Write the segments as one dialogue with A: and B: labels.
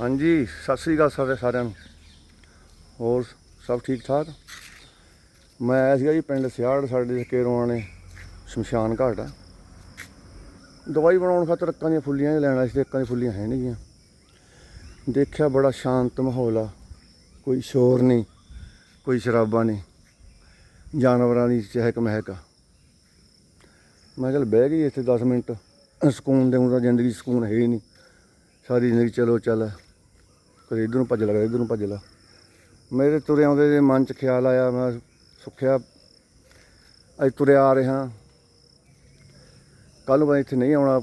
A: ਹਾਂਜੀ, ਸਤਿ ਸ੍ਰੀ ਅਕਾਲ ਸਾਰੇ ਸਾਰਿਆਂ ਨੂੰ। ਹੋਰ ਸਭ ਠੀਕ ਠਾਕ? ਮੈਂ ਆਇਆ ਸੀਗਾ ਜੀ ਪਿੰਡ ਸਿਆੜ, ਸਾਡੇ ਕੇਰੋਂ ਨੇ ਸ਼ਮਸ਼ਾਨ ਘਾਟ ਆ। ਦਵਾਈ ਬਣਾਉਣ ਖਾਤਰ ਅੱਕਾਂ ਦੀਆਂ ਫੁੱਲੀਆਂ ਹੀ ਲੈਣਾ ਸੀ ਤੇ ਅੱਕਾਂ ਦੀਆਂ ਫੁੱਲੀਆਂ ਹੈ ਨਹੀਂ ਗੀਆਂ ਦੇਖਿਆ ਬੜਾ ਸ਼ਾਂਤ ਮਾਹੌਲ ਆ। ਕੋਈ ਸ਼ੋਰ ਨਹੀਂ, ਕੋਈ ਸ਼ਰਾਬਾਂ ਨਹੀਂ। ਜਾਨਵਰਾਂ ਦੀ ਚਹਿਕ ਮਹਿਕ ਆ। ਮੈਂ ਚੱਲ ਬਹਿ ਗਈ ਇੱਥੇ 10 ਮਿੰਟ। ਸਕੂਨ ਦੇ ਜ਼ਿੰਦਗੀ ਸਕੂਨ ਹੈ ਹੀ ਨਹੀਂ। ਸਾਰੀ ਜ਼ਿੰਦਗੀ ਚਲੋ ਚੱਲ। ਕਦੇ ਇਧਰ ਨੂੰ ਭੱਜ ਲਾ, ਕਦੇ ਇਧਰ ਨੂੰ ਭੱਜ ਲਾ। ਮੇਰੇ ਤੁਰੇ ਆਉਂਦੇ ਦੇ ਮਨ 'ਚ ਖਿਆਲ ਆਇਆ, ਮੈਂ ਸੁੱਖਿਆ, ਅੱਜ ਤੁਰਿਆ ਆ ਰਿਹਾ। ਕੱਲ ਨੂੰ ਮੈਂ ਇੱਥੇ ਨਹੀਂ ਆਉਣਾ।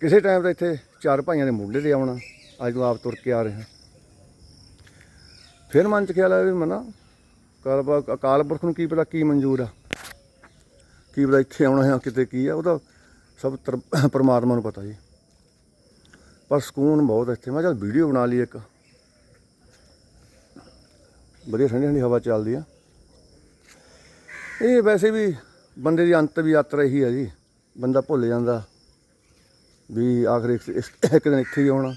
A: ਕਿਸੇ ਟਾਈਮ 'ਤੇ ਇੱਥੇ ਚਾਰ ਭਾਈਆਂ ਦੇ ਮੁੰਡੇ ਤੇ ਆਉਣਾ, ਅੱਜ ਤੋਂ ਆਪ ਤੁਰ ਕੇ ਆ ਰਿਹਾ। ਫਿਰ ਮਨ 'ਚ ਖਿਆਲ ਆਇਆ ਵੀ ਮਨਾ ਕੱਲ ਅਕਾਲ ਪੁਰਖ ਨੂੰ ਕੀ ਪਤਾ ਕੀ ਮਨਜ਼ੂਰ ਆ। ਕੀ ਪਤਾ ਇੱਥੇ ਆਉਣਾ ਹੈ, ਕਿਤੇ ਕੀ ਆ ਉਹਦਾ ਸਭ ਤਰ- ਪਰਮਾਤਮਾ ਨੂੰ ਪਤਾ ਜੀ ਪਰ ਸਕੂਨ ਬਹੁਤ ਇੱਥੇ। ਮੈਂ ਚੱਲ ਵੀਡੀਓ ਬਣਾ ਲਈ ਇੱਕ। ਵਧੀਆ ਠੰਡੀ ਠੰਡੀ ਹਵਾ ਚੱਲਦੀ ਆ। ਇਹ ਵੈਸੇ ਵੀ ਬੰਦੇ ਦੀ ਅੰਤ ਵੀ ਯਾਤਰਾ ਇਹੀ ਹੈ ਜੀ। ਬੰਦਾ ਭੁੱਲ ਜਾਂਦਾ ਵੀ ਆਖਰ ਇੱਕ ਇਸ- ਇੱਕ ਦਿਨ ਇੱਥੇ ਹੀ ਆਉਣਾ।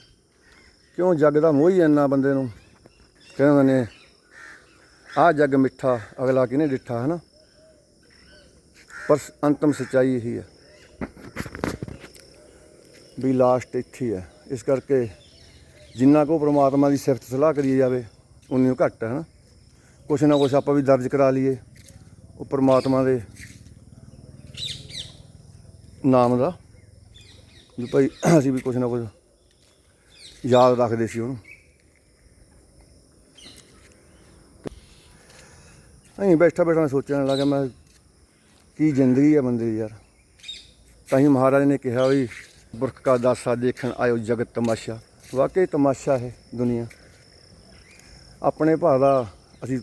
A: ਕਿਉਂ ਜੱਗ ਦਾ ਮੋਹ ਹੀ ਇੰਨਾ ਬੰਦੇ ਨੂੰ। ਕਹਿੰਦੇ ਨੇ, ਆਹ ਜੱਗ ਮਿੱਠਾ, ਅਗਲਾ ਕਿਹਨੇ ਡਿੱਠਾ ਹੈ ਨਾ ਪਰ ਅੰਤਮ ਸੱਚਾਈ ਇਹੀ ਹੈ ਵੀ ਲਾਸਟ ਇੱਥੇ ਹੈ ਇਸ ਕਰਕੇ ਜਿੰਨਾ ਕੋ ਪ੍ਰਮਾਤਮਾ ਦੀ ਸਿਫਤ ਸਲਾਹ ਕਰੀ ਜਾਵੇ, ਉਨੀ ਘੱਟ ਹੈ ਨਾ ਕੁਛ ਨਾ ਕੁਛ ਆਪਾਂ ਵੀ ਦਰਜ ਕਰਾ ਲਈਏ ਉਹ ਪ੍ਰਮਾਤਮਾ ਦੇ ਨਾਮ ਦਾ। ਵੀ ਭਾਈ, ਅਸੀਂ ਵੀ ਕੁਛ ਨਾ ਕੁਛ ਯਾਦ ਰੱਖਦੇ ਸੀ ਉਹਨੂੰ। ਅਸੀਂ ਬੈਠਾ ਬੈਠਾ ਮੈਂ ਸੋਚਣ ਲੱਗਾ ਮੈਂ, ਕੀ ਜ਼ਿੰਦਗੀ ਹੈ ਬੰਦੇ ਦੀ ਯਾਰ। ਤਾਂ ਹੀ ਮਹਾਰਾਜ ਨੇ ਕਿਹਾ ਵੀ, ਬੁਰਖ ਕਾ ਦਾਸਾ ਦੇਖਣ ਆਇਓ ਜਗਤ ਤਮਾਸ਼ਾ। ਵਾਕਈ ਤਮਾਸ਼ਾ ਹੈ ਦੁਨੀਆ। ਆਪਣੇ ਭਾ ਦਾ ਅਸੀਂ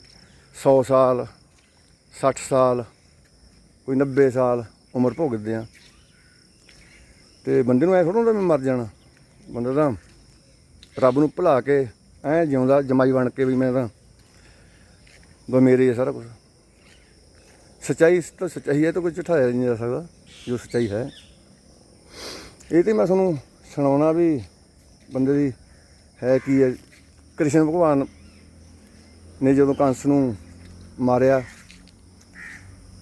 A: 100 ਸਾਲ 60 ਸਾਲ, ਕੋਈ 90 ਸਾਲ ਉਮਰ ਭੋਗਦੇ ਆ ਤੇ ਬੰਦੇ ਨੂੰ ਐ ਥੋੜਾ ਹੁੰਦਾ ਮੈਂ ਮਰ ਜਾਣਾ। ਬੰਦਾ ਤਾਂ ਰੱਬ ਨੂੰ ਭੁਲਾ ਕੇ ਐ ਜਿਉਂਦਾ, ਜਮਾਈ ਬਣ ਕੇ ਵੀ ਮੈਂ ਤਾਂ ਬਸ ਮੇਰੇ ਹੀ ਹੈ ਸਾਰਾ ਕੁਝ ਸੱਚਾਈ ਤਾਂ ਸੱਚਾਈ ਹੈ ਤਾਂ ਕੋਈ ਝਠਾਇਆ ਨਹੀਂ ਜਾ ਸਕਦਾ, ਜੋ ਸੱਚਾਈ ਹੈ। ਇਹ ਤੇ ਮੈਂ ਤੁਹਾਨੂੰ ਸੁਣਾਉਣਾ ਵੀ ਬੰਦੇ ਦੀ ਹੈ ਕੀ ਹੈ, ਕ੍ਰਿਸ਼ਨ ਭਗਵਾਨ ਨੇ ਜਦੋਂ ਕੰਸ ਨੂੰ ਮਾਰਿਆ,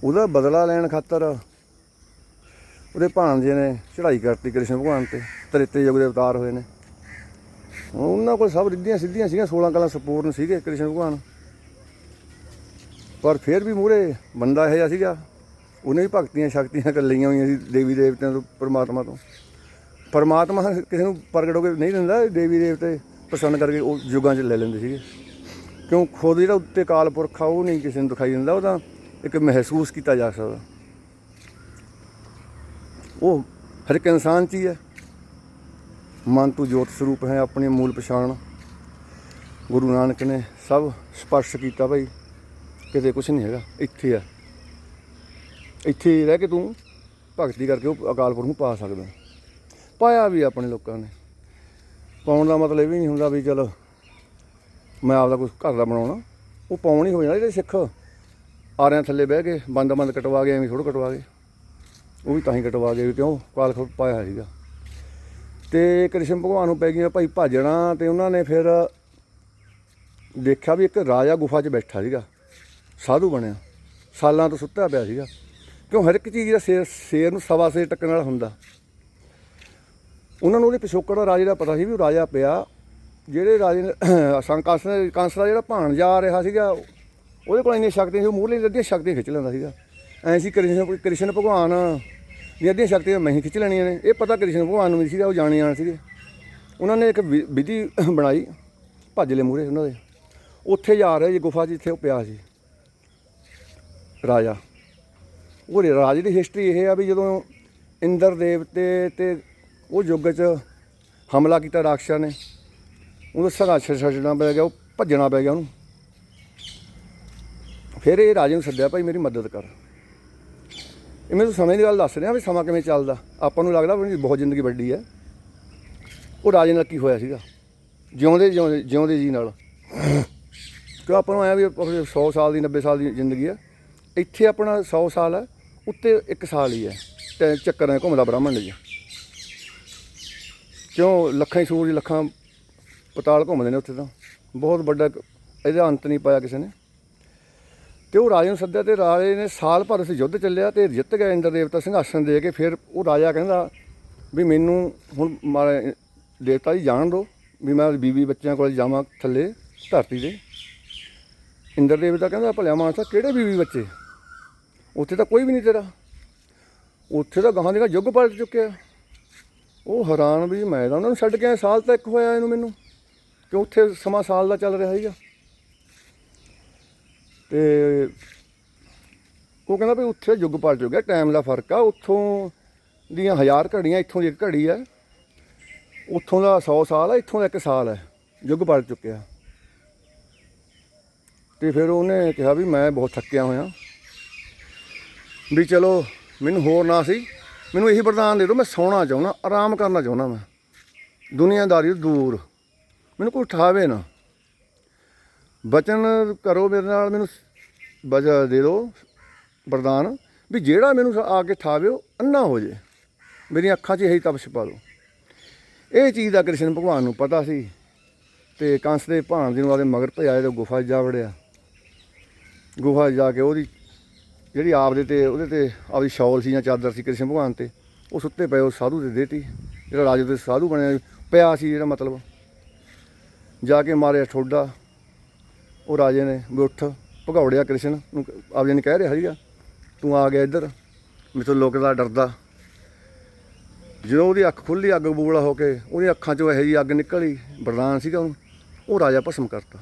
A: ਉਹਦਾ ਬਦਲਾ ਲੈਣ ਖਾਤਰ ਉਹਦੇ ਭਾਣਜੇ ਨੇ ਚੜ੍ਹਾਈ ਕਰਤੀ ਕ੍ਰਿਸ਼ਨ ਭਗਵਾਨ ਤੇ ਤ੍ਰੇਤੇ ਯੁੱਗ ਦੇ ਅਵਤਾਰ ਹੋਏ ਨੇ। ਉਹਨਾਂ ਕੋਲ ਸਭ ਰਿੱਧੀਆਂ ਸਿੱਧੀਆਂ ਸੀਗੀਆਂ 16 ਕਲਾ ਸੰਪੂਰਨ ਸੀਗੇ ਕ੍ਰਿਸ਼ਨ ਭਗਵਾਨ। ਪਰ ਫਿਰ ਵੀ ਮੂਰੇ ਬੰਦਾ ਇਹ ਜਿਹਾ ਸੀਗਾ, ਉਹਨੇ ਵੀ ਭਗਤੀਆਂ ਸ਼ਕਤੀਆਂ ਕਰ ਲਈਆਂ ਹੋਈਆਂ ਸੀ ਦੇਵੀ ਦੇਵਤਿਆਂ ਤੋਂ, ਪਰਮਾਤਮਾ ਤੋਂ। ਪਰਮਾਤਮਾ ਕਿਸੇ ਨੂੰ ਪ੍ਰਗਟ ਹੋ ਕੇ ਨਹੀਂ ਦਿੰਦਾ, ਦੇਵੀ ਦੇਵਤੇ ਪ੍ਰਸੰਨ ਕਰਕੇ ਉਹ ਯੁੱਗਾਂ 'ਚ ਲੈ ਲੈਂਦੇ ਸੀਗੇ। ਕਿਉਂ ਖੁਦ ਜਿਹੜਾ ਉੱਤੇ ਕਾਲ ਪੁਰਖ ਆ, ਉਹ ਨਹੀਂ ਕਿਸੇ ਨੂੰ ਦਿਖਾਈ ਦਿੰਦਾ ਉਹ ਤਾਂ ਇੱਕ ਮਹਿਸੂਸ ਕੀਤਾ ਜਾ ਸਕਦਾ। ਉਹ ਹਰ ਇੱਕ ਇਨਸਾਨ 'ਚ ਹੀ ਹੈ। ਮਨ ਤੂੰ ਜੋਤ ਸਰੂਪ ਹੈ, ਆਪਣੀ ਮੂਲ ਪਛਾਣ। ਗੁਰੂ ਨਾਨਕ ਨੇ ਸਭ ਸਪਰਸ਼ ਕੀਤਾ ਭਾਈ ਕਿਤੇ ਕੁਝ ਨਹੀਂ ਹੈਗਾ, ਇੱਥੇ ਆ। ਇੱਥੇ ਰਹਿ ਕੇ ਤੂੰ ਭਗਤੀ ਕਰਕੇ ਉਹ ਅਕਾਲ ਪੁਰਖ ਨੂੰ ਪਾ ਸਕਦਾ ਪਾਇਆ ਵੀ ਆਪਣੇ ਲੋਕਾਂ ਨੇ। ਪਾਉਣ ਦਾ ਮਤਲਬ ਇਹ ਵੀ ਨਹੀਂ ਹੁੰਦਾ ਵੀ ਚਲ ਮੈਂ ਆਪਦਾ ਕੁਝ ਘਰ ਦਾ ਬਣਾਉਣਾ। ਉਹ ਪਾਉਣ ਹੀ ਹੋ ਜਾਂਦਾ ਜਿਹੜੇ ਸਿੱਖ। ਆਰਿਆਂ ਥੱਲੇ ਬਹਿ ਕੇ ਬੰਦ ਬੰਦ ਕਟਵਾ ਗਏ ਐਵੇਂ ਥੋੜਾ ਕਟਵਾ ਗਏ ਉਹ ਵੀ ਤਾਂ ਹੀ ਕਟਵਾ ਗਏ ਵੀ ਕਿਉਂ? ਕਾਲ ਖੁਦ ਪਾਇਆ ਸੀਗਾ। ਤੇ ਕ੍ਰਿਸ਼ਨ ਭਗਵਾਨ ਨੂੰ ਪੈ ਗਈਆਂ ਭਾਈ ਭਾਜਣਾ ਤੇ ਉਹਨਾਂ ਨੇ ਫਿਰ ਦੇਖਿਆ ਵੀ ਇੱਕ ਰਾਜਾ ਗੁਫਾ 'ਚ ਬੈਠਾ ਸੀਗਾ। ਸਾਧੂ ਬਣਿਆ। ਸਾਲਾਂ ਤੋਂ ਸੁੱਤਾ ਪਿਆ ਸੀਗਾ। ਕਿਉਂ? ਹਰ ਇੱਕ ਚੀਜ਼ ਦਾ ਸ਼ੇਰ ਸ਼ੇਰ ਨੂੰ ਸਵਾ ਸੇ ਟੱਕਣ ਵਾਲਾ ਹੁੰਦਾ। ਉਹਨਾਂ ਨੂੰ ਉਹਦੇ ਪਿਛੋਕੜ ਦਾ ਰਾਜੇ ਦਾ ਪਤਾ ਸੀ ਵੀ ਉਹ ਰਾਜਾ ਪਿਆ। ਜਿਹੜੇ ਰਾਜੇ ਨੇ ਸੰਕਾਸ ਨੇ ਕੰਸ ਦਾ ਜਿਹੜਾ ਭਾਣ ਜਾ ਰਿਹਾ ਸੀਗਾ, ਉਹਦੇ ਕੋਲ ਇੰਨੀ ਸ਼ਕਤੀ ਸੀ, ਉਹ ਮੂਹਰਲੀ ਅੱਧੀਆਂ ਸ਼ਕਤੀਆਂ ਖਿੱਚ ਲੈਂਦਾ ਸੀਗਾ। ਐਂ ਸੀ ਕ੍ਰਿਸ਼ਨ ਕ੍ਰਿਸ਼ਨ ਭਗਵਾਨ ਦੀਆਂ ਅੱਧੀਆਂ ਸ਼ਕਤੀਆਂ ਮੈਂ ਹੀ ਖਿੱਚ ਲੈਣੀਆਂ ਨੇ। ਇਹ ਪਤਾ ਕ੍ਰਿਸ਼ਨ ਭਗਵਾਨ ਨੂੰ ਵੀ ਸੀਗਾ, ਉਹ ਜਾਣੇ ਜਾਣ ਸੀਗੇ। ਉਹਨਾਂ ਨੇ ਇੱਕ ਵਿ- ਵਿਧੀ ਬਣਾਈ, ਭੱਜ ਲੈ ਮੂਹਰੇ ਉਹਨਾਂ ਦੇ। ਉੱਥੇ ਜਾ ਰਹੇ ਜੀ ਗੁਫਾ 'ਚ ਜਿੱਥੇ ਉਹ ਪਿਆ ਸੀ, ਰਾਜਾ। ਉਹ ਰਾਜੇ ਦੀ ਹਿਸਟਰੀ ਇਹ ਆ ਵੀ ਜਦੋਂ ਇੰਦਰ ਦੇਵਤੇ ਤੇ ਉਹ ਯੁੱਗ 'ਚ ਹਮਲਾ ਕੀਤਾ ਰਾਖਸ਼ਾਂ ਨੇ ਉਹਦਾ ਸੰਘਰਸ਼ ਛੱਡਣਾ ਪੈ ਗਿਆ, ਉਹ ਭੱਜਣਾ ਪੈ ਗਿਆ ਉਹਨੂੰ। ਫਿਰ ਇਹ ਰਾਜੇ ਨੂੰ ਸੱਦਿਆ, ਭਾਈ ਮੇਰੀ ਮਦਦ ਕਰ। ਇਹ ਮੈਨੂੰ ਸਮੇਂ ਦੀ ਗੱਲ ਦੱਸ ਰਿਹਾ ਵੀ ਸਮਾਂ ਕਿਵੇਂ ਚੱਲਦਾ। ਆਪਾਂ ਨੂੰ ਲੱਗਦਾ ਵੀ ਬਹੁਤ ਜ਼ਿੰਦਗੀ ਵੱਡੀ ਹੈ। ਉਹ ਰਾਜੇ ਨਾਲ ਕੀ ਹੋਇਆ ਸੀਗਾ? ਜਿਉਂਦੇ ਜਿਉਂਦੇ ਜਿਉਂਦੇ ਜੀ ਨਾਲ। ਕਿ ਆਪਾਂ ਨੂੰ ਆਇਆ ਵੀ 100 ਸਾਲ ਦੀ 90 ਸਾਲ ਦੀ ਜ਼ਿੰਦਗੀ ਹੈ। ਇੱਥੇ ਆਪਣਾ 100 ਸਾਲ ਹੈ, ਉੱਤੇ 1 ਸਾਲ ਹੀ ਹੈ। ਤੇ ਚੱਕਰਾਂ ਘੁੰਮਦਾ ਬ੍ਰਾਹਮਣ ਜੀ ਕਿਉਂ? ਲੱਖਾਂ ਹੀ ਸੂਰਜ, ਲੱਖਾਂ ਪਤਾਲ ਘੁੰਮਦੇ ਨੇ ਉੱਥੇ ਤਾਂ। ਬਹੁਤ ਵੱਡਾ ਇਹਦਾ ਅੰਤ ਨਹੀਂ ਪਾਇਆ ਕਿਸੇ ਨੇ। ਤੇ ਉਹ ਰਾਜੇ ਨੂੰ ਸੱਦਿਆ ਤੇ ਰਾਜੇ ਨੇ ਸਾਲ ਭਰ ਉਸ ਯੁੱਧ ਚੱਲਿਆ ਤੇ ਜਿੱਤ ਗਿਆ ਇੰਦਰ ਦੇਵਤਾ ਸਿੰਘਾਸਨ ਦੇ ਕੇ। ਫਿਰ ਉਹ ਰਾਜਾ ਕਹਿੰਦਾ ਵੀ ਮੈਨੂੰ ਹੁਣ ਮਾਰੇ ਦੇਵਤਾ ਜੀ ਜਾਣ ਦਿਓ ਵੀ ਮੈਂ ਬੀਬੀ ਬੱਚਿਆਂ ਕੋਲ ਜਾਵਾਂ ਥੱਲੇ ਧਰਤੀ ਦੇ ਇੰਦਰ ਦੇਵਤਾ ਕਹਿੰਦਾ ਭਲਿਆ ਮਾਨਸਾ ਕਿਹੜੇ ਬੀਬੀ ਬੱਚੇ? ਉੱਥੇ ਤਾਂ ਕੋਈ ਵੀ ਨਹੀਂ ਤੇਰਾ। ਉੱਥੇ ਤਾਂ ਗਾਹਾਂ ਦੇ ਯੁੱਗ ਪਲਟ ਚੁੱਕਿਆ। ਉਹ ਹੈਰਾਨ ਵੀ ਮੈਂ ਤਾਂ ਉਹਨਾਂ ਨੂੰ ਛੱਡ ਕੇ ਆਇਆ, ਸਾਲ ਤਾਂ ਇੱਕ ਹੋਇਆ ਇਹਨੂੰ ਮੈਨੂੰ। ਕਿ ਉੱਥੇ ਸਮਾਂ ਸਾਲ ਦਾ ਚੱਲ ਰਿਹਾ ਸੀਗਾ। ਤੇ ਉਹ ਕਹਿੰਦਾ ਵੀ ਉੱਥੇ ਯੁੱਗ ਪਲਟ ਚੁੱਕਿਆ ਟਾਈਮ ਦਾ ਫ਼ਰਕ ਆ। ਉੱਥੋਂ ਦੀਆਂ ਹਜ਼ਾਰ ਘੜੀਆਂ, ਇੱਥੋਂ ਦੀ ਇੱਕ ਘੜੀ ਆ। ਉੱਥੋਂ ਦਾ 100 ਸਾਲ ਆ, ਇੱਥੋਂ ਦਾ ਇੱਕ ਸਾਲ ਹੈ ਯੁੱਗ ਪਲਟ ਚੁੱਕਿਆ। ਤੇ ਫਿਰ ਉਹਨੇ ਕਿਹਾ ਵੀ ਮੈਂ ਬਹੁਤ ਥੱਕਿਆ ਹੋਇਆ। ਵੀ ਚਲੋ, ਮੈਨੂੰ ਹੋਰ ਨਾ ਸੀ। ਮੈਨੂੰ ਇਹੀ ਵਰਦਾਨ ਦੇ ਦਿਓ, ਮੈਂ ਸੌਣਾ ਚਾਹੁੰਦਾ, ਆਰਾਮ ਕਰਨਾ ਚਾਹੁੰਦਾ ਮੈਂ। ਦੁਨੀਆਦਾਰੀ ਤੋਂ ਦੂਰ। ਮੈਨੂੰ ਕੋਈ ਉਠਾਵੇ ਨਾ। ਬਚਨ ਕਰੋ ਮੇਰੇ ਨਾਲ, ਮੈਨੂੰ ਵਜਾ ਦੇ ਦਿਓ ਵਰਦਾਨ, ਵੀ ਜਿਹੜਾ ਮੈਨੂੰ ਆ ਕੇ ਠਾਵੇ ਉਹ ਅੰਨਾ ਹੋ ਜੇ। ਮੇਰੀਆਂ ਅੱਖਾਂ 'ਚ ਇਹੀ ਤਪਸ਼ ਪਾ ਦਿਓ ਇਹ ਚੀਜ਼ ਦਾ ਕ੍ਰਿਸ਼ਨ ਭਗਵਾਨ ਨੂੰ ਪਤਾ ਸੀ ਤੇ ਕੰਸ ਦੇ ਭਾਣਜੇ ਨੂੰ ਆਦੇ ਮਗਰ ਭਜਾਏ ਤੇ ਗੁਫਾ ਜਾ ਵੜਿਆ। ਗੁਫਾ ਜਾ ਕੇ ਉਹਦੀ ਜਿਹੜੀ ਆਪਦੇ ਤੇ, ਉਹਦੇ ਤੇ ਆਪਦੀ ਸ਼ੌਲ ਸੀ ਜਾਂ ਚਾਦਰ ਸੀ ਕ੍ਰਿਸ਼ਨ ਭਗਵਾਨ ਤੇ, ਉਹ ਸੁੱਤੇ ਪਏ, ਉਹ ਸਾਧੂ ਦੇ ਦੇਤੀ ਜਿਹੜਾ ਰਾਜੇ ਦੇ ਸਾਧੂ ਬਣਿਆ ਪਿਆ ਸੀ ਜਿਹੜਾ ਮਤਲਬ। ਜਾ ਕੇ ਮਾਰਿਆ ਠੋਡਾ। ਉਹ ਰਾਜੇ ਨੇ ਵੀ ਉੱਠ, ਭਗੌੜਿਆ ਕ੍ਰਿਸ਼ਨ ਨੂੰ ਆਪਦੇ ਨੇ ਕਹਿ ਰਿਹਾ ਸੀਗਾ, ਤੂੰ ਆ ਗਿਆ ਇੱਧਰ, ਮੈਥੋਂ ਲੁਕਦਾ ਡਰਦਾ। ਜਦੋਂ ਉਹਦੀ ਅੱਖ ਖੁੱਲੀ ਅੱਗ ਬੂਲਾ ਹੋ ਕੇ ਉਹਦੀ ਅੱਖਾਂ 'ਚੋਂ ਇਹੋ ਜਿਹੀ ਅੱਗ ਨਿਕਲੀ, ਵਰਦਾਨ ਸੀਗਾ ਉਹਨੂੰ, ਉਹ ਰਾਜਾ ਭਸਮ ਕਰਤਾ।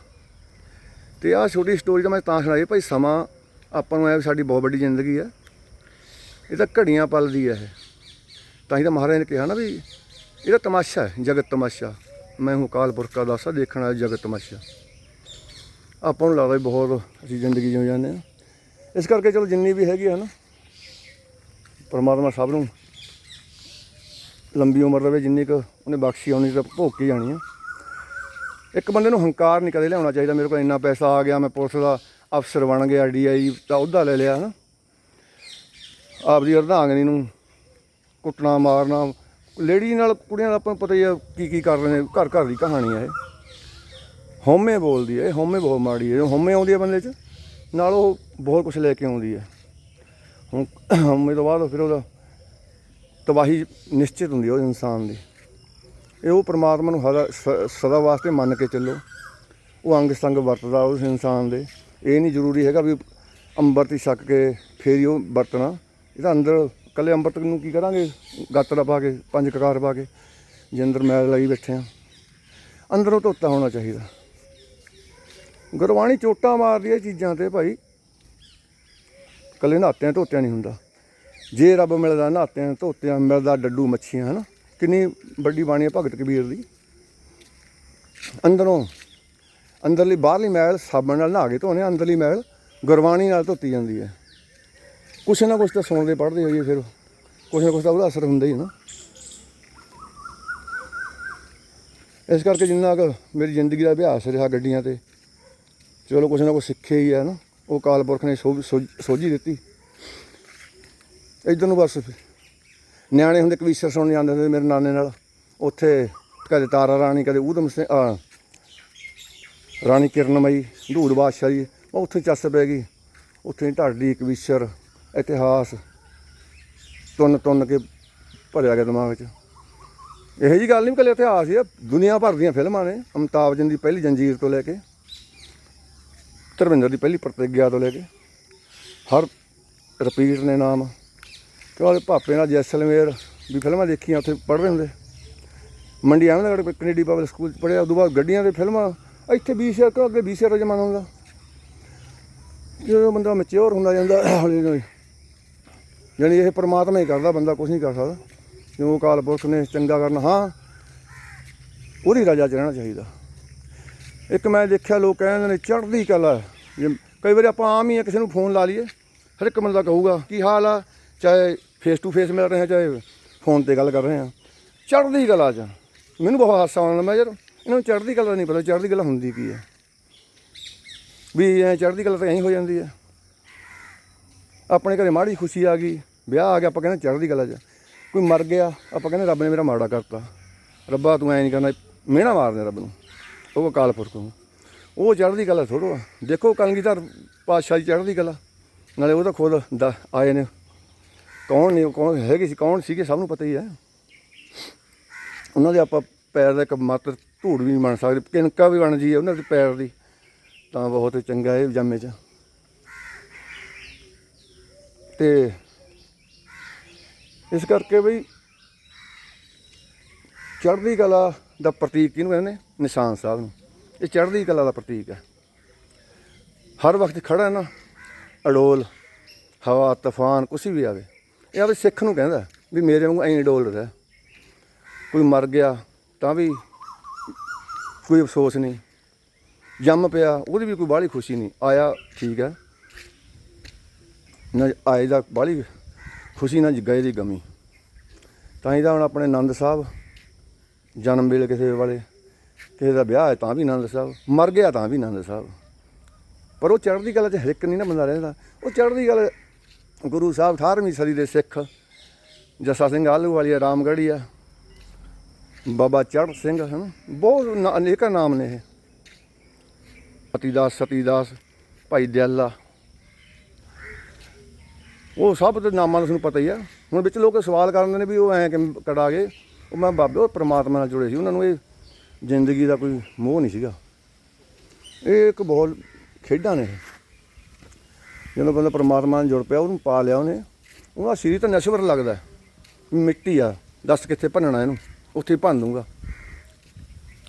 A: ਤੇ ਆਹ ਛੋਟੀ ਸਟੋਰੀ ਤਾਂ ਮੈਂ ਤਾਂ ਸੁਣਾਈ, ਭਾਈ ਸਮਾਂ ਆਪਾਂ ਨੂੰ ਐ ਸਾਡੀ ਬਹੁਤ ਵੱਡੀ ਜ਼ਿੰਦਗੀ ਹੈ ਇਹ ਤਾਂ ਘੜੀਆਂ ਪਲਦੀ ਹੈ ਇਹ। ਤਾਂ ਹੀ ਤਾਂ ਮਹਾਰਾਜ ਨੇ ਕਿਹਾ ਨਾ ਵੀ ਇਹਦਾ ਤਮਾਸ਼ਾ ਹੈ ਜਗਤ ਤਮਾਸ਼ਾ। ਮੈਂ ਹੂੰ ਕਾਲ ਪੁਰਖ ਦਾ ਦਾਸਾ ਦੇਖਣ ਵਾਲਾ ਜਗਤ ਤਮਾਸ਼ਾ ਆਪਾਂ ਨੂੰ ਲੱਗਦਾ ਵੀ ਬਹੁਤ ਅਸੀਂ ਜ਼ਿੰਦਗੀ ਜਿਉਂ ਜਾਂਦੇ ਹਾਂ। ਇਸ ਕਰਕੇ ਚਲੋ ਜਿੰਨੀ ਵੀ ਹੈਗੀ ਹੈ ਨਾ, ਪਰਮਾਤਮਾ ਸਭ ਨੂੰ ਲੰਬੀ ਉਮਰ ਦੇਵੇ ਜਿੰਨੀ ਕੁ ਉਹਨੇ ਬਖਸ਼ੀ ਉਹਨੀ ਤਾਂ ਭੋਗ ਕੇ ਜਾਣੀ ਆ। ਇੱਕ ਬੰਦੇ ਨੂੰ ਹੰਕਾਰ ਨਹੀਂ ਕਦੇ ਲਿਆਉਣਾ ਚਾਹੀਦਾ, ਮੇਰੇ ਕੋਲ ਇੰਨਾ ਪੈਸਾ ਆ ਗਿਆ, ਮੈਂ ਪੁਲਿਸ ਦਾ ਅਫਸਰ ਬਣ ਗਿਆ ਡੀਆਈ ਦਾ ਅਹੁਦਾ ਲੈ ਲਿਆ ਹਨਾ ਆਪਦੀ ਅਰਧਾਂਗਨੀ ਨੂੰ ਕੁੱਟਣਾ, ਮਾਰਨਾ ਲੇਡੀ ਨਾਲ ਕੁੜੀਆਂ ਦਾ ਆਪਾਂ ਨੂੰ ਪਤਾ ਹੀ ਆ ਕੀ ਕੀ ਕਰ ਰਹੇ ਨੇ, ਘਰ ਘਰ ਦੀ ਕਹਾਣੀ ਆ ਇਹ। ਹਉਮੈ ਬੋਲਦੀ ਹੈ ਇਹ ਹਉਮੈ ਬਹੁਤ ਮਾੜੀ ਹੈ ਜਦੋਂ ਹਉਮੈ ਆਉਂਦੀ ਹੈ ਬੰਦੇ 'ਚ, ਨਾਲ ਉਹ ਬਹੁਤ ਕੁਝ ਲੈ ਕੇ ਆਉਂਦੀ ਹੈ ਹੁਣ ਹਉਮੈ ਤੋਂ ਬਾਅਦ ਫਿਰ ਉਹਦਾ ਤਬਾਹੀ ਨਿਸ਼ਚਿਤ ਹੁੰਦੀ ਹੈ ਉਹ ਇਨਸਾਨ ਦੀ। ਇਹ ਉਹ ਪ੍ਰਮਾਤਮਾ ਨੂੰ ਹਰਾ- ਸ- ਸਦਾ ਵਾਸਤੇ ਮੰਨ ਕੇ ਚੱਲੋ। ਉਹ ਅੰਗ ਸੰਗ ਵਰਤਦਾ ਉਸ ਇਨਸਾਨ ਦੇ। ਇਹ ਨਹੀਂ ਜ਼ਰੂਰੀ ਹੈਗਾ ਵੀ ਅੰਮ੍ਰਿਤ ਹੀ ਛੱਕ ਕੇ ਫੇਰ ਹੀ ਉਹ ਵਰਤਣਾ। ਇਹਦਾ ਅੰਦਰ ਕੱਲੇ ਅੰਮ੍ਰਿਤ ਨੂੰ ਕੀ ਕਰਾਂਗੇ? ਗਾਤਰਾ ਪਾ ਕੇ, ਪੰਜ ਕਕਾਰ ਪਾ ਕੇ ਜੇ ਅੰਦਰ ਮੈਲ ਲਈ ਬੈਠੇ ਆ। ਅੰਦਰੋਂ ਧੋਤਾ ਹੋਣਾ ਚਾਹੀਦਾ। ਗੁਰਬਾਣੀ ਚੋਟਾਂ ਮਾਰਦੀ ਹੈ ਚੀਜ਼ਾਂ ਤੇ ਭਾਈ। ਕੱਲੇ ਨਹਾਤਿਆਂ ਧੋਤਿਆਂ ਨਹੀਂ ਹੁੰਦਾ। ਜੇ ਰੱਬ ਮਿਲਦਾ ਨਹਾਤਿਆਂ ਧੋਤਿਆਂ, ਮਿਲਦਾ ਡੱਡੂ ਮੱਛੀਆਂ, ਹਨਾ? ਕਿੰਨੀ ਵੱਡੀ ਬਾਣੀ ਹੈ ਭਗਤ ਕਬੀਰ ਦੀ। ਅੰਦਰੋਂ, ਅੰਦਰਲੀ ਬਾਹਰਲੀ ਮੈਲ ਸਾਬਣ ਨਾਲ ਨਹਾ ਕੇ ਧੋਨੇ ਅੰਦਰਲੀ ਮੈਲ ਗੁਰਬਾਣੀ ਨਾਲ ਧੋਤੀ ਜਾਂਦੀ ਹੈ ਕੁਛ ਨਾ ਕੁਛ ਤਾਂ ਸੁਣਦੇ, ਪੜ੍ਹਦੇ ਹੋਈਏ ਫਿਰ। ਕੁਛ ਨਾ ਕੁਛ ਤਾਂ ਉਹਦਾ ਅਸਰ ਹੁੰਦਾ ਹੀ ਹੈ ਨਾ। ਇਸ ਕਰਕੇ ਜਿੰਨਾ ਕੁ ਮੇਰੀ ਜ਼ਿੰਦਗੀ ਦਾ ਅਭਿਆਸ ਰਿਹਾ ਗੱਡੀਆਂ ਤੇ, ਚਲੋ ਕੁਛ ਨਾ ਕੁਛ ਸਿੱਖਿਆ ਹੀ ਹੈ ਨਾ। ਉਹ ਕਾਲ ਪੁਰਖ ਨੇ ਸੋਝ- ਸੋਝ- ਸੋਝੀ ਦਿੱਤੀ। ਇਧਰ ਨੂੰ ਬਸ ਨਿਆਣੇ ਹੁੰਦੇ ਕਵੀਸ਼ਰ ਸੁਣਨ ਜਾਂਦੇ ਹੁੰਦੇ ਮੇਰੇ ਨਾਨੇ ਨਾਲ। ਉੱਥੇ ਕਦੇ ਤਾਰਾ ਰਾਣੀ, ਕਦੇ ਊਧਮ ਸਿੰਘ ਆ ਰਾਣੀ ਕਿਰਨਮਈ ਧੂੜ ਬਾਦਸ਼ਾਹ। ਜੀ ਉਹ ਉੱਥੇ ਚੱਸ ਪੈ ਗਈ। ਉੱਥੇ ਢਾਡੀ ਕਵੀਸ਼ਰ ਇਤਿਹਾਸ ਤੁੰਨ ਤੁੰਨ ਕੇ ਭਰਿਆ ਗਿਆ ਦਿਮਾਗ 'ਚ ਇਹੋ ਜੀ ਗੱਲ ਨਹੀਂ ਕੱਲੇ ਇਤਿਹਾਸ ਹੀ ਆ, ਦੁਨੀਆ ਭਰ ਦੀਆਂ ਫਿਲਮਾਂ ਨੇ ਅਮਤਾਬ ਜਨ ਦੀ ਪਹਿਲੀ ਜੰਜੀਰ ਤੋਂ ਲੈ ਕੇ, ਧਰਮਿੰਦਰ ਦੀ ਪਹਿਲੀ ਪ੍ਰਤਿਗਿਆ ਤੋਂ ਲੈ ਕੇ, ਹਰ ਰਿਪੀਟ ਨੇ ਨਾਮ। ਕਿ ਉਹਦੇ ਭਾਪੇ ਨਾਲ ਜੈਸਲਮੇਰ ਵੀ ਫਿਲਮਾਂ ਦੇਖੀਆਂ, ਉੱਥੇ ਪੜ੍ਹ ਰਹੇ ਹੁੰਦੇ। ਮੰਡੀ ਅਹਿਮਦਗੜ੍ਹ ਕੈਨੇਡੀ ਪਬਲਿਕ ਸਕੂਲ ਚ ਪੜ੍ਹਿਆ, ਉਦੋਂ ਬਾਅਦ ਗੱਡੀਆਂ ਦੇ ਫਿਲਮਾਂ, ਇੱਥੇ 20 ਸ਼ੇਰ ਤੋਂ ਅੱਗੇ 20 ਸ਼ੇਰ ਦਾ ਜ਼ਮਾਨਾ ਹੁੰਦਾ। ਜਦੋਂ ਬੰਦਾ ਮੈਚਿਓਰ ਹੁੰਦਾ ਜਾਂਦਾ, ਹੌਲੀ ਹੌਲੀ ਯਾਨੀ ਇਹ ਪ੍ਰਮਾਤਮਾ ਹੀ ਕਰਦਾ, ਬੰਦਾ ਕੁਝ ਨਹੀਂ ਕਰ ਸਕਦਾ। ਜਿਉਂ ਕਾਲ ਪੁਰਖ ਨੇ ਚੰਗਾ ਕਰਨਾ, ਹਾਂ, ਉਹਦੀ ਰਾਜਾ ਚ ਰਹਿਣਾ ਚਾਹੀਦਾ। ਇੱਕ ਮੈਂ ਦੇਖਿਆ, ਲੋਕ ਕਹਿੰਦੇ ਨੇ, ਚੜ੍ਹਦੀ ਕਲਾ ਜੇ ਕਈ ਵਾਰੀ ਆਪਾਂ ਆਮ ਹੀ ਆ, ਕਿਸੇ ਨੂੰ ਫੋਨ ਲਾ ਲਈਏ, ਹਰ ਇੱਕ ਬੰਦਾ ਕਹੂਗਾ, ਕੀ ਹਾਲ ਆ? ਚਾਹੇ ਫੇਸ ਟੂ ਫੇਸ ਮਿਲ ਰਹੇ ਆ, ਚਾਹੇ ਫੋਨ ਤੇ ਗੱਲ ਕਰ ਰਹੇ ਆ। ਚੜ੍ਹਦੀ ਕਲਾ ਚ ਮੈਨੂੰ ਬਹੁਤ ਹਾਸਾ ਆਉਂਦਾ ਮੈਂ ਯਾਰ, ਇਹਨਾਂ ਨੂੰ ਚੜ੍ਹਦੀ ਕਲਾ ਨਹੀਂ ਪਤਾ, ਚੜ੍ਹਦੀ ਕਲਾ ਹੁੰਦੀ ਕੀ ਹੈ ਵੀ ਐ ਚੜ੍ਹਦੀ ਕਲਾ ਤਾਂ ਐਂ ਹੋ ਜਾਂਦੀ ਹੈ ਆਪਣੇ ਘਰੇ ਮਾੜੀ ਖੁਸ਼ੀ ਆ ਗਈ। ਵਿਆਹ ਆ ਗਿਆ, ਆਪਾਂ ਕਹਿੰਦੇ ਚੜ੍ਹਦੀ ਕਲਾ ਚ। ਕੋਈ ਮਰ ਗਿਆ, ਆਪਾਂ ਕਹਿੰਦੇ ਰੱਬ ਨੇ ਮੇਰਾ ਮਾੜਾ ਕਰਤਾ। ਰੱਬਾ ਤੂੰ ਐ ਨਹੀਂ ਕਰਨਾ, ਮਿਹਣਾ ਮਾਰਦੇ ਰੱਬ ਨੂੰ। ਉਹ ਅਕਾਲ ਪੁਰਖ ਨੂੰ। ਉਹ ਚੜ੍ਹਦੀ ਕਲਾ ਥੋੜੋ ਆ ਦੇਖੋ ਕਲਗੀਧਰ ਪਾਤਸ਼ਾਹ ਦੀ ਚੜ੍ਹਦੀ ਕਲਾ। ਨਾਲੇ ਉਹ ਤਾਂ ਖੁਦ ਦ- ਆਏ ਨੇ। ਕੌਣ ਨੇ ਉਹ ਕੌਣ ਹੈਗੇ ਸੀ, ਕੌਣ ਸੀਗੇ, ਸਭ ਨੂੰ ਪਤਾ ਹੀ ਹੈ। ਉਹਨਾਂ ਦੇ ਆਪਾਂ ਪੈਰ ਦਾ ਇੱਕ ਮਾਤਰ ਧੂੜ ਵੀ ਨਹੀਂ ਬਣ ਸਕਦੇ। ਕਿਨਕਾ ਵੀ ਬਣ ਜੀ ਉਹਨਾਂ ਦੇ ਪੈਰ ਦੀ। ਤਾਂ ਬਹੁਤ ਚੰਗਾ ਇਹ ਜਾਮੇ ਚ। ਤੇ ਇਸ ਕਰਕੇ ਬਈ ਚੜ੍ਹਦੀ ਕਲਾ ਦਾ ਪ੍ਰਤੀਕ ਕਿਹਨੂੰ ਕਹਿੰਦੇ ਨਿਸ਼ਾਨ ਸਾਹਿਬ ਨੂੰ। ਇਹ ਚੜ੍ਹਦੀ ਕਲਾ ਦਾ ਪ੍ਰਤੀਕ ਹੈ। ਹਰ ਵਕਤ ਖੜਾ ਨਾ, ਅਡੋਲ, ਹਵਾ, ਤੂਫਾਨ, ਕੁਛ ਵੀ ਆਵੇ। ਇਹ ਆਵੇ ਸਿੱਖ ਨੂੰ ਕਹਿੰਦਾ ਵੀ ਮੇਰੇ ਵਾਂਗੂ ਐਂ ਅਡੋਲ ਰਹਿ। ਕੋਈ ਮਰ ਗਿਆ ਤਾਂ ਵੀ ਕੋਈ ਅਫਸੋਸ ਨਹੀਂ। ਜੰਮ ਪਿਆ, ਉਹਦੀ ਵੀ ਕੋਈ ਬਾਹਲੀ ਖੁਸ਼ੀ ਨਹੀਂ। ਆਇਆ ਠੀਕ ਹੈ। ਨਾ, ਆਏ ਦਾ ਬਾਹਲੀ ਖੁਸ਼ੀ ਨਾ ਗਏ ਦੀ ਗਮੀ। ਤਾਂ ਹੀ ਤਾਂ ਹੁਣ ਆਪਣੇ ਆਨੰਦ ਸਾਹਿਬ ਜਨਮ ਵੇਲੇ ਕਿਸੇ ਵਾਲੇ ਕਿਸੇ ਦਾ ਵਿਆਹ ਹੈ ਤਾਂ ਵੀ ਆਨੰਦ ਸਾਹਿਬ ਮਰ ਗਿਆ ਤਾਂ ਵੀ ਆਨੰਦ ਸਾਹਿਬ। ਪਰ ਉਹ ਚੜ੍ਹਦੀ ਕਲਾ 'ਚ ਹਰ ਨਹੀਂ ਨਾ ਬੰਦਾ ਰਹਿੰਦਾ। ਉਹ ਚੜ੍ਹਦੀ ਕਲਾ ਗੁਰੂ ਸਾਹਿਬ 18ਵੀਂ ਸਦੀ ਦੇ ਸਿੱਖ ਜੱਸਾ ਸਿੰਘ ਆਲੂ ਵਾਲੀ ਆ, ਰਾਮਗੜ੍ਹੀ ਆ। ਬਾਬਾ ਚੜ੍ਹ ਸਿੰਘ ਹਨ? ਬਹੁਤ ਅਨੇਕਾਂ ਨਾਮ ਨੇ ਇਹ। ਪਤੀਦਾਸ ਸਤੀਦਾਸ ਭਾਈ ਦਿਆਲਾ ਉਹ ਸਭ ਦੇ ਨਾਮਾਂ ਦਾ ਤੁਹਾਨੂੰ ਪਤਾ ਹੀ ਆ। ਹੁਣ ਵਿੱਚ ਲੋਕ ਸਵਾਲ ਕਰਦੇ ਨੇ ਵੀ ਉਹ ਐਂ ਕਿਵੇਂ ਕੜਾ ਗਏ। ਉਹ ਮੈਂ ਬਾਬੇ ਉਹ ਪ੍ਰਮਾਤਮਾ ਨਾਲ ਜੁੜੇ ਸੀ, ਉਹਨਾਂ ਨੂੰ ਇਹ ਜ਼ਿੰਦਗੀ ਦਾ ਕੋਈ ਮੋਹ ਨਹੀਂ ਸੀਗਾ। ਇਹ ਇੱਕ ਬਹੁਤ ਖੇਡਾਂ ਨੇ। ਇਹ। ਜਦੋਂ ਬੰਦਾ ਪ੍ਰਮਾਤਮਾ ਨਾਲ ਜੁੜ ਪਿਆ, ਉਹਨੂੰ ਪਾ ਲਿਆ ਉਹਨੇ। ਉਹਦਾ ਸਰੀਰ ਤਾਂ ਨਸ਼ਵਰ ਲੱਗਦਾ ਮਿੱਟੀ ਆ, ਦੱਸ ਕਿੱਥੇ ਭੰਨਣਾ ਇਹਨੂੰ, ਉੱਥੇ ਹੀ ਭੰਨ ਦੂੰਗਾ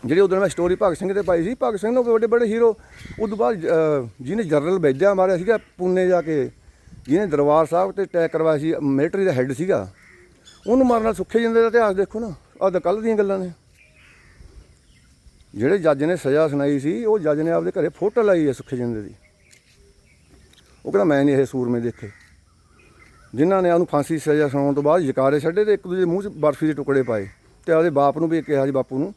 A: ਜਿਹੜੀ ਉਦੋਂ ਮੈਂ ਸਟੋਰੀ ਭਗਤ ਸਿੰਘ ਤੇ ਪਾਈ ਸੀ, ਭਗਤ ਸਿੰਘ ਨੂੰ ਵੱਡੇ ਵੱਡੇ ਹੀਰੋ ਉਦੋਂ ਬਾਅਦ ਜਿਹਨੇ ਜਨਰਲ ਬੈਜਾ ਮਾਰਿਆ ਸੀਗਾ ਪੂਨੇ ਜਾ ਕੇ ਜਿਹਨੇ ਦਰਬਾਰ ਸਾਹਿਬ ਤੇ ਅਟੈਕ ਕਰਵਾਇਆ ਸੀ ਮਿਲਟਰੀ ਦਾ ਹੈੱਡ ਸੀਗਾ, ਉਹਨੂੰ ਮਾਰਨਾ ਸੁੱਖੇ ਜਿੰਦੇ ਦਾ ਇਤਿਹਾਸ ਦੇਖੋ ਨਾ, ਆਹ ਤਾਂ ਕੱਲ ਦੀਆਂ ਗੱਲਾਂ ਨੇ। ਜਿਹੜੇ ਜੱਜ ਨੇ ਸਜ਼ਾ ਸੁਣਾਈ ਸੀ, ਉਹ ਜੱਜ ਨੇ ਆਪਦੇ ਘਰੇ ਫੋਟੋ ਲਾਈ ਹੈ ਸੁੱਖੇ ਜਿੰਦੇ ਦੀ। ਉਹ ਕਹਿੰਦਾ, ਮੈਂ ਨਹੀਂ ਇਹ ਸੂਰਮੇ ਦੇਖੇ। ਜਿਨ੍ਹਾਂ ਨੇ ਉਹਨੂੰ ਫਾਂਸੀ ਸਜ਼ਾ ਸੁਣਾਉਣ ਤੋਂ ਬਾਅਦ ਜਕਾਰੇ ਛੱਡੇ ਤੇ ਇੱਕ ਦੂਜੇ ਮੂੰਹ 'ਚ ਬਰਫੀ ਦੇ ਟੁਕੜੇ ਪਾਏ ਤੇ ਆਪਦੇ ਬਾਪ ਨੂੰ ਵੀ ਕਿਹਾ ਜੀ ਬਾਪੂ ਨੂੰ,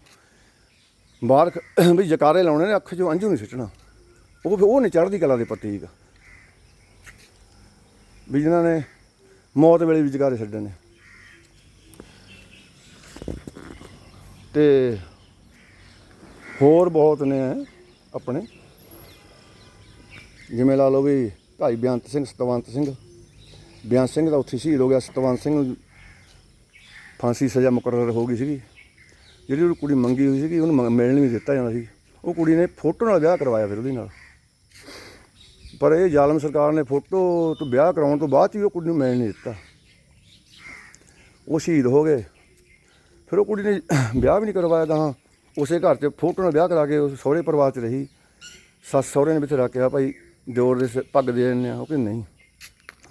A: ਬਾਹਰ ਵੀ ਜਕਾਰੇ ਲਾਉਣੇ ਨੇ, ਅੱਖ 'ਚੋਂ ਅੰਝੂ ਨਹੀਂ ਸਿੱਟਣਾ। ਉਹ ਫਿਰ ਉਹ ਨਹੀਂ ਚੜ੍ਹਦੀ ਕਲਾ ਦੇ ਪ੍ਰਤੀਕ। ਵੀ ਜਿਨ੍ਹਾਂ ਨੇ ਮੌਤ ਵੇਲੇ ਵੀ ਜਗਾਰੇ ਛੱਡੇ ਨੇ। ਤੇ ਹੋਰ ਬਹੁਤ ਨੇ ਆਪਣੇ। ਜਿਵੇਂ ਲਾ ਲਓ ਵੀ ਭਾਈ ਬੇਅੰਤ ਸਿੰਘ, ਸਤਵੰਤ ਸਿੰਘ। ਬੇਅੰਤ ਸਿੰਘ ਦਾ ਉੱਥੇ ਸ਼ਹੀਦ ਹੋ ਗਿਆ। ਸਤਵੰਤ ਸਿੰਘ ਨੂੰ ਫਾਂਸੀ ਸਜ਼ਾ ਮੁਕਰਰ ਹੋ ਗਈ ਸੀਗੀ। ਜਿਹੜੀ ਉਹ ਕੁੜੀ ਮੰਗੀ ਹੋਈ ਸੀਗੀ, ਉਹਨੂੰ ਮਿਲਣ ਨਹੀਂ ਦਿੱਤਾ ਜਾਂਦਾ ਸੀ। ਉਹ ਕੁੜੀ ਨੇ ਫੋਟੋ ਨਾਲ ਵਿਆਹ ਕਰਵਾਇਆ ਫਿਰ ਉਹਦੇ ਨਾਲ। ਪਰ ਇਹ ਜ਼ਾਲਮ ਸਰਕਾਰ ਨੇ ਫੋਟੋ ਤੋਂ ਵਿਆਹ ਕਰਾਉਣ ਤੋਂ ਬਾਅਦ 'ਚ ਵੀ ਉਹ ਕੁੜੀ ਨੂੰ ਮਿਲਣ ਨਹੀਂ ਦਿੱਤਾ। ਉਹ ਸ਼ਹੀਦ ਹੋ ਗਏ। ਫਿਰ ਉਹ ਕੁੜੀ ਨੇ ਵਿਆਹ ਵੀ ਨਹੀਂ ਕਰਵਾਇਆ ਤਾਂ ਉਸੇ ਘਰ 'ਚ ਫੋਟੋ ਨਾਲ ਵਿਆਹ ਕਰਾ ਕੇ ਉਸ ਸਹੁਰੇ ਪਰਿਵਾਰ 'ਚ ਰਹੀ। ਸੱਸ ਸਹੁਰੇ ਨੇ ਵਿੱਚ ਰੱਖਿਆ ਭਾਈ, ਦਿਓਰ ਦੇ ਸਿਰ ਪੱਗ ਦੇ ਦਿੰਦੇ ਆ, ਉਹ ਕਿ ਨਹੀਂ।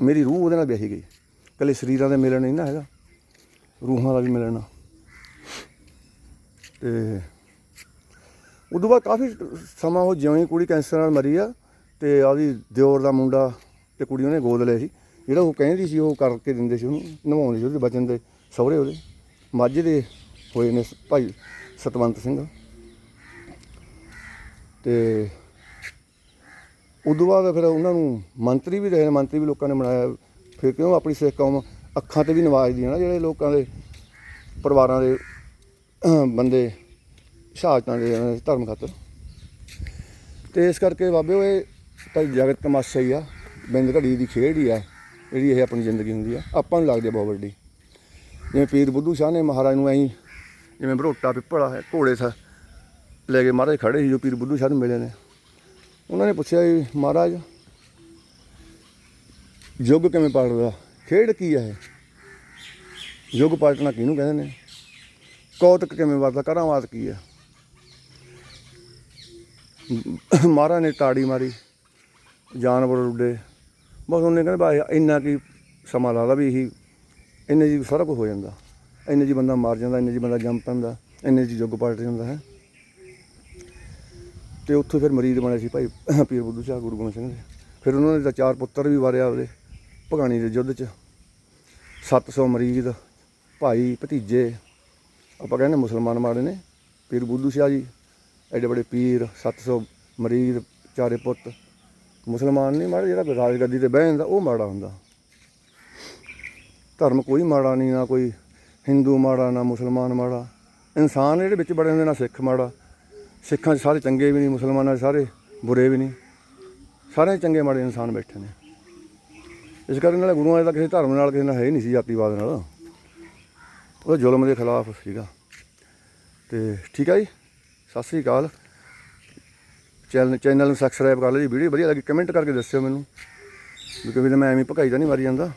A: ਮੇਰੀ ਰੂਹ ਉਹਦੇ ਨਾਲ ਵਿਆਹੀ ਗਈ। ਕੱਲੇ ਸਰੀਰਾਂ ਦੇ ਮਿਲਣ ਨਹੀਂ ਨਾ ਹੈਗਾ, ਰੂਹਾਂ ਦਾ ਵੀ ਮਿਲਣਾ। ਤੇ ਉਦੋਂ ਬਾਅਦ ਕਾਫੀ ਸਮਾਂ ਉਹ ਜਿਵੇਂ ਕੁੜੀ ਕੈਂਸਰ ਨਾਲ ਮਰੀ ਆ। ਤੇ ਆਦੀ ਦਿਓਰ ਦਾ ਮੁੰਡਾ ਤੇ ਕੁੜੀ ਉਹਨੇ ਗੋਦ ਲਿਆ ਸੀ। ਜਿਹੜਾ ਉਹ ਕਹਿੰਦੀ ਸੀ, ਉਹ ਕਰਕੇ ਦਿੰਦੇ ਸੀ ਉਹਨੂੰ, ਨਵਾਉਂਦੇ ਸੀ ਉਹਦੇ ਬਚਨ ਦੇ ਸਹੁਰੇ ਉਹਦੇ। ਮਾਝੇ ਦੇ ਹੋਏ ਨੇ ਭਾਈ ਸਤਵੰਤ ਸਿੰਘ। ਤੇ ਉਦੋਂ ਬਾਅਦ ਫਿਰ ਉਹਨਾਂ ਨੂੰ ਮੰਤਰੀ ਵੀ ਰਹੇ ਨੇ, ਮੰਤਰੀ ਵੀ ਲੋਕਾਂ ਨੇ ਬਣਾਇਆ। ਫਿਰ ਕਿਉਂ ਆਪਣੀ ਸਿੱਖ ਕੌਮ ਅੱਖਾਂ ਤੇ ਵੀ ਨਵਾਜਦੀ ਹੈ ਨਾ, ਜਿਹੜੇ ਲੋਕਾਂ ਦੇ ਪਰਿਵਾਰਾਂ ਦੇ ਬੰਦੇ, ਸ਼ਹਾਦਤਾਂ ਦੇ ਧਰਮ ਖਾਤਰ। ਤੇ ਇਸ ਕਰਕੇ ਬਾਬੇ ਉਹ ਇਹ ਤਾਂ ਜਗਤ ਤਮਾਸ਼ਾ ਹੀ ਆ। ਬਿੰਦ ਘੜੀ ਦੀ ਖੇਡ ਹੀ ਆ, ਜਿਹੜੀ ਇਹ ਆਪਣੀ ਜ਼ਿੰਦਗੀ ਹੁੰਦੀ ਆ। ਆਪਾਂ ਨੂੰ ਲੱਗਦੀ ਆ ਬਹੁਤ ਵੱਡੀ। ਜਿਵੇਂ ਪੀਰ ਬੁੱਧੂ ਸ਼ਾਹ ਨੇ ਮਹਾਰਾਜ ਨੂੰ ਐਂ ਜਿਵੇਂ ਬਰੋਟਾ ਪਿੱਪਲਾ ਹੈ ਘੋੜੇ ਸਾ ਲੈ ਕੇ ਮਹਾਰਾਜ ਖੜੇ ਸੀ, ਜੋ ਪੀਰ ਬੁੱਧੂ ਸ਼ਾਹ ਨੂੰ ਮਿਲੇ ਨੇ। ਉਹਨਾਂ ਨੇ ਪੁੱਛਿਆ ਵੀ, ਮਹਾਰਾਜ, ਯੁੱਗ ਕਿਵੇਂ ਪਲਟਦਾ ਖੇਡ ਕੀ ਹੈ ਇਹ? ਯੁੱਗ ਪਲਟਣਾ ਕਿਹਨੂੰ ਕਹਿੰਦੇ ਨੇ? ਕੌਤਕ ਕਿਵੇਂ ਵਰਦਾ? ਕਰਾਮਾਤ ਕੀ ਹੈ ਮਹਾਰਾਜ ਨੇ ਤਾੜੀ ਮਾਰੀ। ਜਾਨਵਰ ਉੱਡੇ। ਬਸ ਉਹਨੇ ਕਹਿੰਦੇ ਬਾਈ ਇੰਨਾ ਕੀ ਸਮਾਂ ਲੱਗਦਾ ਵੀ ਇਹੀ, ਇੰਨੇ ਜੀ ਸਾਰਾ ਕੁਝ ਹੋ ਜਾਂਦਾ। ਇੰਨੇ ਜੀ ਬੰਦਾ ਮਾਰ ਜਾਂਦਾ, ਇੰਨੇ ਜੀ ਬੰਦਾ ਜੰਮ ਪੈਂਦਾ, ਇੰਨੇ ਜੀ ਯੁੱਗ ਪਲਟ ਜਾਂਦਾ, ਹੈ। ਤੇ ਉੱਥੋਂ ਫਿਰ ਮਰੀਦ ਬਣੇ ਸੀ ਭਾਈ ਪੀਰ ਬੁੱਧੂ ਸ਼ਾਹ, ਗੁਰੂ ਗੋਬਿੰਦ ਸਿੰਘ ਦੇ। ਫਿਰ ਉਹਨਾਂ ਨੇ ਤਾਂ ਚਾਰ ਪੁੱਤਰ ਵੀ ਵਾਰਿਆ ਉਹਦੇ ਭਗਾਣੀ ਦੇ ਯੁੱਧ 'ਚ। 700 ਮਰੀਦ ਭਾਈ, ਭਤੀਜੇ, ਆਪਾਂ ਕਹਿੰਦੇ ਮੁਸਲਮਾਨ ਮਾੜੇ ਨੇ। ਪੀਰ ਬੁੱਧੂ ਸ਼ਾਹ ਜੀ, ਐਡੇ ਬੜੇ ਪੀਰ 700 ਮਰੀਦ ਚਾਰੇ ਪੁੱਤ। ਮੁਸਲਮਾਨ ਨਹੀਂ ਮਾੜਾ, ਜਿਹੜਾ ਰਾਜ ਗੱਦੀ ਤੇ ਬਹਿ ਜਾਂਦਾ, ਉਹ ਮਾੜਾ ਹੁੰਦਾ। ਧਰਮ ਕੋਈ ਮਾੜਾ ਨਹੀਂ, ਨਾ ਕੋਈ ਹਿੰਦੂ ਮਾੜਾ, ਨਾ ਮੁਸਲਮਾਨ ਮਾੜਾ। ਇਨਸਾਨ ਜਿਹੜੇ ਵਿੱਚ ਬੜੇ ਹੁੰਦੇ, ਨਾ ਸਿੱਖ ਮਾੜਾ। ਸਿੱਖਾਂ 'ਚ ਸਾਰੇ ਚੰਗੇ ਵੀ ਨਹੀਂ, ਮੁਸਲਮਾਨਾਂ 'ਚ ਸਾਰੇ ਬੁਰੇ ਵੀ ਨਹੀਂ। ਸਾਰੇ ਚੰਗੇ ਮਾੜੇ ਇਨਸਾਨ ਬੈਠੇ ਨੇ। ਇਸ ਕਰਕੇ ਨਾਲੇ ਗੁਰੂਆਂ ਦਾ ਕਿਸੇ ਧਰਮ ਨਾਲ ਕਿਸੇ ਨਾਲ ਹੈ ਹੀ ਨਹੀਂ ਸੀ ਜਾਤੀਵਾਦ ਨਾਲ। ਉਹ ਜ਼ੁਲਮ ਦੇ ਖਿਲਾਫ ਸੀਗਾ। ਤੇ ਠੀਕ ਆ ਜੀ? ਸਤਿ ਸ੍ਰੀ ਅਕਾਲ। ਚੈਨਲ ਚੈਨਲ ਨੂੰ ਸਬਸਕ੍ਰਾਈਬ ਕਰ ਲਓ ਜੀ ਵੀਡੀਓ ਵਧੀਆ ਲੱਗੀ ਕਮੈਂਟ ਕਰਕੇ ਦੱਸਿਓ ਮੈਨੂੰ। ਕਿਉਂਕਿ ਕਿਵੇਂ ਮੈਂ ਐਵੇਂ ਭਕਾਈ ਤਾਂ ਨਹੀਂ ਮਾਰੀ ਜਾਂਦਾ।